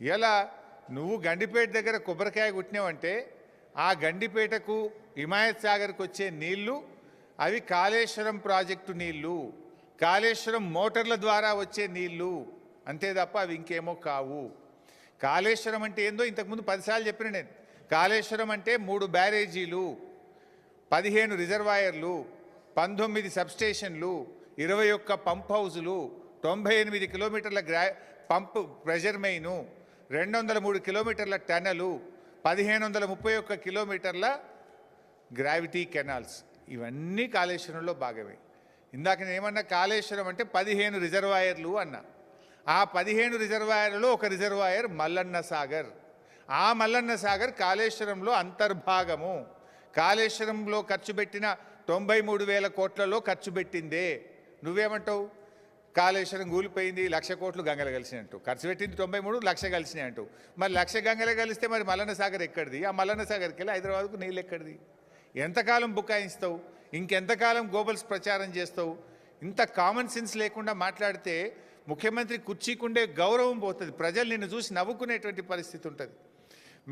ఇలా నువ్వు గండిపేట దగ్గర కొబ్బరికాయ కుట్టినావంటే ఆ గండిపేటకు హిమాయత్ సాగర్కి వచ్చే నీళ్ళు అవి కాళేశ్వరం ప్రాజెక్టు నీళ్ళు. కాళేశ్వరం మోటార్ల ద్వారా వచ్చే నీళ్ళు. అంతే తప్ప అవి ఇంకేమో కావు. కాళేశ్వరం అంటే ఏందో ఇంతకుముందు పదిసార్లు చెప్పిన నేను. కాళేశ్వరం అంటే మూడు బ్యారేజీలు పదిహేను రిజర్వాయర్లు పంతొమ్మిది సబ్స్టేషన్లు ఇరవై ఒక్క పంప్ హౌజులు తొంభై ఎనిమిది కిలోమీటర్ల గ్రా పంప్ ప్రెషర్ మెయిను. రెండు వందల మూడు కిలోమీటర్ల టనలు పదిహేను వందల ముప్పై ఒక్క కిలోమీటర్ల గ్రావిటీ కెనాల్స్ ఇవన్నీ కాళేశ్వరంలో భాగమే. ఇందాక నేను ఏమన్నా కాళేశ్వరం అంటే పదిహేను రిజర్వాయర్లు అన్నా. ఆ పదిహేను రిజర్వాయర్లలో ఒక రిజర్వాయర్ మల్లన్న సాగర్. ఆ మల్లన్న సాగర్ కాళేశ్వరంలో అంతర్భాగము. కాళేశ్వరంలో ఖర్చు పెట్టిన తొంభై మూడు వేల కోట్లలో ఖర్చు పెట్టిందే. నువ్వేమంటావు? కాళేశ్వరం కూలిపోయింది లక్ష కోట్లు గంగలు కలిసినట్టు. ఖర్చు పెట్టింది తొంభై మూడు లక్ష కలిసినాయి అంటూ మరి లక్ష గంగలు కలిస్తే మరి మల్లన్న సాగర్ ఎక్కడిది? ఆ మల్లన్న సాగర్కి వెళ్ళి హైదరాబాద్కు నీళ్ళు ఎక్కడిది? ఎంతకాలం బుకాయిస్తావు ఇంకెంతకాలం గోబల్స్ ప్రచారం చేస్తావు? ఇంత కామన్ సెన్స్ లేకుండా మాట్లాడితే ముఖ్యమంత్రి కుర్చీకుండే గౌరవం పోతుంది. ప్రజలు నిన్ను చూసి నవ్వుకునేటువంటి పరిస్థితి ఉంటుంది.